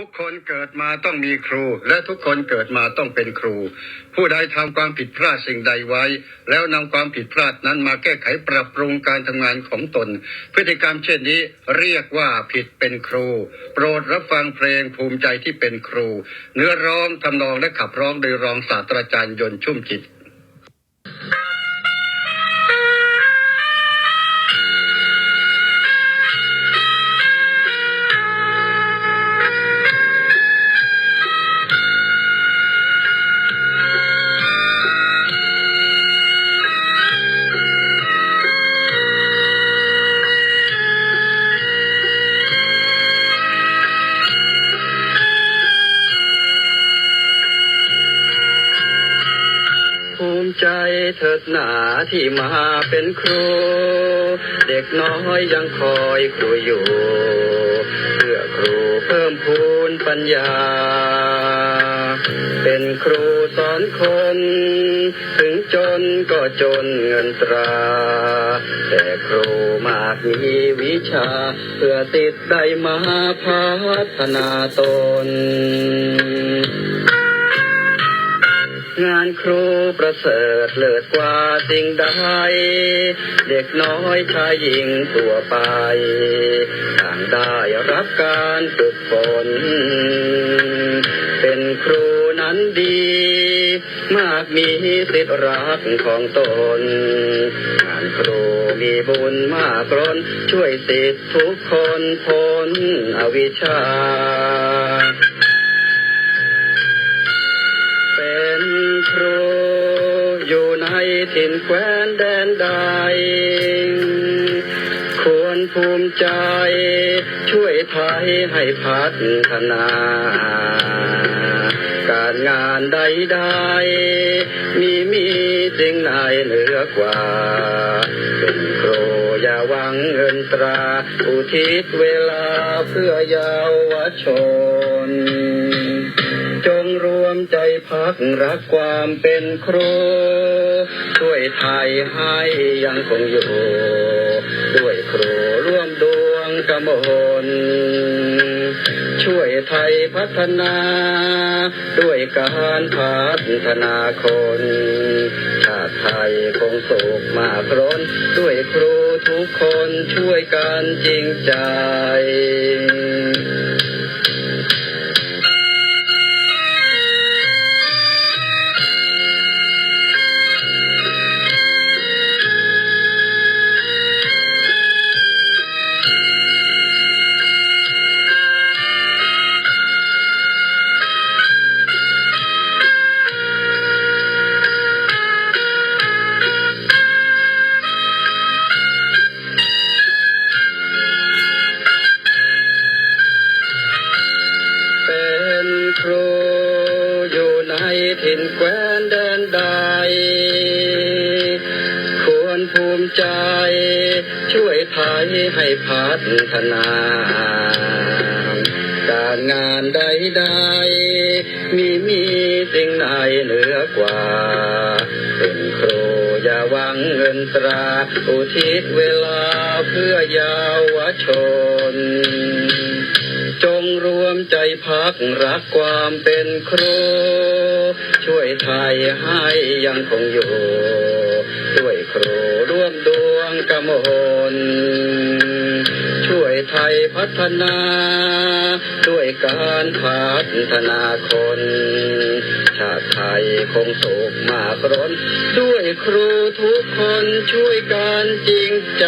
ทุกคนเกิดมาต้องมีครู และทุกคนเกิดมาต้องเป็นครู ผู้ใดทำความผิดพลาดสิ่งใดไว้ แล้วนำความผิดพลาดนั้นมาแก้ไขปรับปรุงการทำงานของตน พฤติกรรมเช่นนี้เรียกว่าผิดเป็นครู โปรดรับฟังเพลงภูมิใจที่เป็นครู เนื้อร้องทำนองและขับร้องโดยรองศาสตราจารย์ยนต์ชุ่มจิต ใจเถิดหนาที่มาเป็นครู เด็กน้อยยังคอยครูอยู่ เพื่อครูเพิ่มพูนปัญญา เป็นครูสอนคน ถึงจนก็จนเงินตรา แต่ครูมากมีวิชา เพื่อติดได้มาพัฒนาตน งานครูประเสริฐเลิศกว่าสิ่งใด เด็กน้อยชายหญิงตัวไป ต่างได้รับการฝึกฝน เป็นครูนั้นดี มากมีสิทธิรักของตนงานครูมีบุญมากล้นช่วยสิทธิทุกคนพ้นอวิชชา ถิ่นแคว้นแดนใด ควรภูมิใจ ช่วยไทยให้พัฒนา การงานใดๆ มีมีสิ่งไหนเหนือกว่า เป็นครูอย่าหวังเงินตรา อุทิศเวลาเพื่อเยาวชนจงรวมใจพักรักความเป็นครู ช่วยไทยให้ยังคงอยู่ ด้วยครูร่วมดวงกมลช่วยไทยพัฒนา ด้วยการพัฒนาคนชาติไทยคงสุขมากร้น ด้วยครูทุกคนช่วยกันจริงใจ ครูอยู่ในถิ่นแคว้นแดนใด ควรภูมิใจ ช่วยไทยให้พัฒนา การงานใดๆมีมีสิ่งไหนเหนือกว่า เป็นครูอย่าหวังเงินตรา อุทิศเวลาเพื่อเยาวชน ใจพักรักความเป็นครู ช่วยไทยให้ยังคงอยู่ ด้วยครูร่วมดวงกมลช่วยไทยพัฒนา ด้วยการพัฒนาคนชาติไทยคงสุขมากร้น ด้วยครูทุกคนช่วยกันจริงใจ